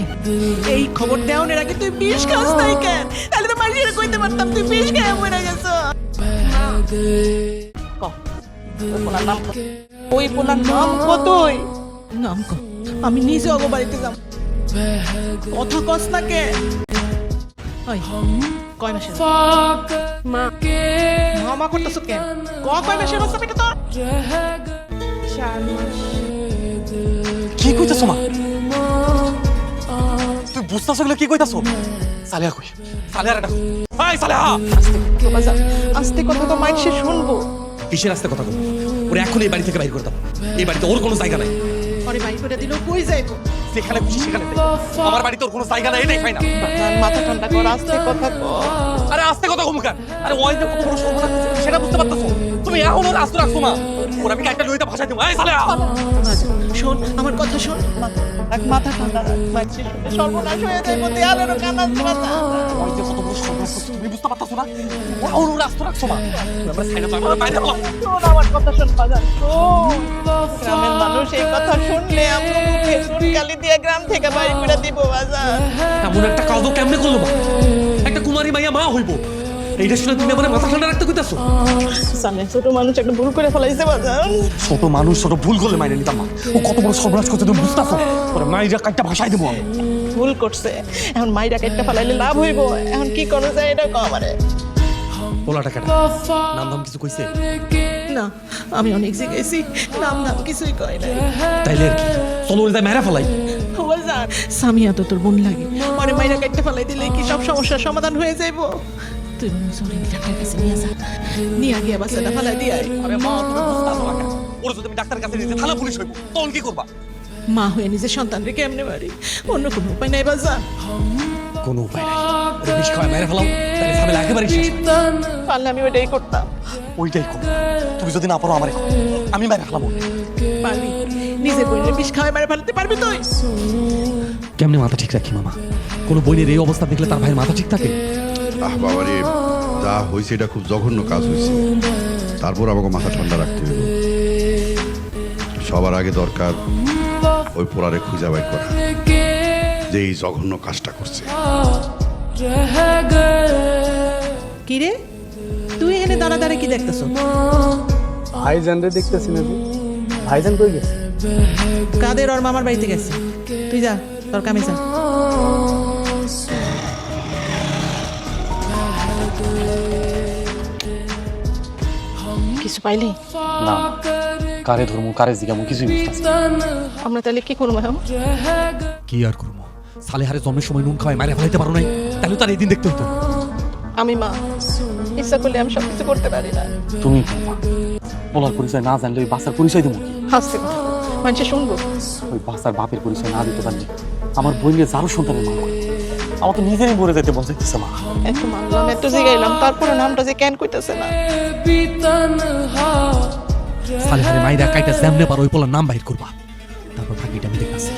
এই এই খবর দেওয়ার আগে তুই বিষ খাস নাই কেন? তাহলে তো কইতে পারতাম তুই বিষ খেয়ে মরে গেছ। ক, ওই পোলার নাম কতই? নাম ক? আমি নিজে অগো বাড়িতে যাব। কথা কস না কে? কয় মাসের? মা। মামা করতেছ কেন ক কয় বাচ্চা পেটে মাস কি কইতাছো মা? বুঝতাছো এগুলো কি কইতাছো? সালিয়া কই? সালিয়া রে হাই বাবা, আস্তে কথা তো মাইক সে শুনব। কিসের রাস্তায় কথা বলব ওরে এখন এই বাড়ি থেকে বাইর করতাম এই বাড়িতে ওর কোনো জায়গা নাই। পরে বাড়ি করে দিল কই যাইবো? যেখানে খুশি সেখানে। আমার বাড়িতে ওর কোনো জায়গা নাই এটাই খাই না। মাথা ঠান্ডা কর আস্তে কথা কর। আরে আস্তে কথা কমুকা আরে। ওই যে কত বড় সর্বনাশ সেটা বুঝতে পারতাছো? এখন ওর আস্তে রাখছো না ওর আমি একটা লইতে দেবো। এই শোন আমার কথা শোন। মাথা মাথা ঠান্ডা সর্বনাশ হয়ে যাইবো দেয়ালেরও কানাস ওই যে কত বড় সর্বনাশ তুমি বুঝতে পারতাছো না? ওর আস্তে রাখছো না আমরা সাইডে বাইরে শোন আমার কথা শোন শোন। গ্রামের মানুষ এই কথা শুনলে আমি মুখে চুনকালি দিয়ে গ্রাম থেকে বাড়ি করে দিব বাজান এমন একটা কাজও কেমনে করল একটা কুমারী মাইয়া মা হইব। এইটা শুনে তুমি আমার মাথা ঠান্ডা রাখতে কইতাছো? সামনে ছোট মানুষ একটা ভুল করে ফেলাইছে বাজান ছোট মানুষ ছোট ভুল করলে মাইনে নিতাম না। ও কত বড় সর্বনাশ করছে তুমি বুঝতেছো? ওরে মাইরা কাইটা ভাষায় দেবো আমি। ভুল করছে। এখন মাইরা কেটে ফেলাইলে লাভ হইব। এখন কি করা যায় এটা কম আমারে। পোলাটা কেটা? নাম কিছু কইছে? না আমি অনেক জিজ্ঞেসি নাম নাম কিছুই কয় না তাইলে আর কি? চলো মেরা ফেলাই। সামিয়া তো তোর বোন লাগে। পরে মাইরা কেটে ফেলাই দিলে কি সব সমস্যার সমাধান হয়ে যাইব? আমি ডাক্তারের কাছে থানা পুলিশ মা হয়ে নিজের সন্তানকে কেমনে বাড়ি অন্য উপায় নাই বাজার কোনো উপায় নাই বিষ মেরে ফেলাও তাহলে পারলে আমি ওইটাই করতাম ওইটাই করো তুমি যদি না পারো আমারে। আমি মেরে ফেলাবো পারবি নিজে বললে বিষ খাওয়াই মারে ফেলতে পারবি তুই কেমনে মাথা ঠিক রাখি মামা কোনো বোনের এই অবস্থা দেখলে তার ভাইয়ের মাথা ঠিক থাকে আহ বাবারে যা হয়েছে এটা খুব জঘন্য কাজ হয়েছে তারপর আমাকে মাথা ঠান্ডা রাখতে হবে সবার আগে দরকার ওই পোড়ারে খুঁজা বাইর করা যে এই জঘন্য কাজটা করছে। কি রে? তুই এখানে দাঁড়া দাঁড়া কি দেখতেছ? ভাইজান রে দেখতেছি না যে ভাইজান কই গেছে? কাদের ওর মামার বাড়িতে গেছে? তুই যা তোর কামে যা। কিছু পাইলি? না। কারে ধর্ম কারে জিগামো কিছুই বুঝতেছি আমরা তাহলে কি করব এখন কি আর করব? সালেহারে জন্মের সময় নুন খাওয়াই মারে ফেলাইতে পারো নাই তাহলে তার এই দিন দেখতে হতো। আমি মা ইচ্ছা করলে আমি সব কিছু করতে পারি না। তুমি বলার পরিচয় না জানলে ওই বাচ্চার পরিচয় দেবো কি? হাসতে মানুষে শুনব। ওই বাচ্চার বাপের পরিচয় না দিতে পারলে আমার বোনের যারও সন্তানের মা আমাকে নিজেরই মরে যেতে মন চাইতেছে মা এত মানলাম একটু জিগাইলাম তারপরে নামটা যে কেন কইতেছে না। সালে হারে মাইরা কাইটা জ্যামলে পার ওই পোলার নাম বাহির করবা। তারপর ফাঁকিটা আমি দেখতেছি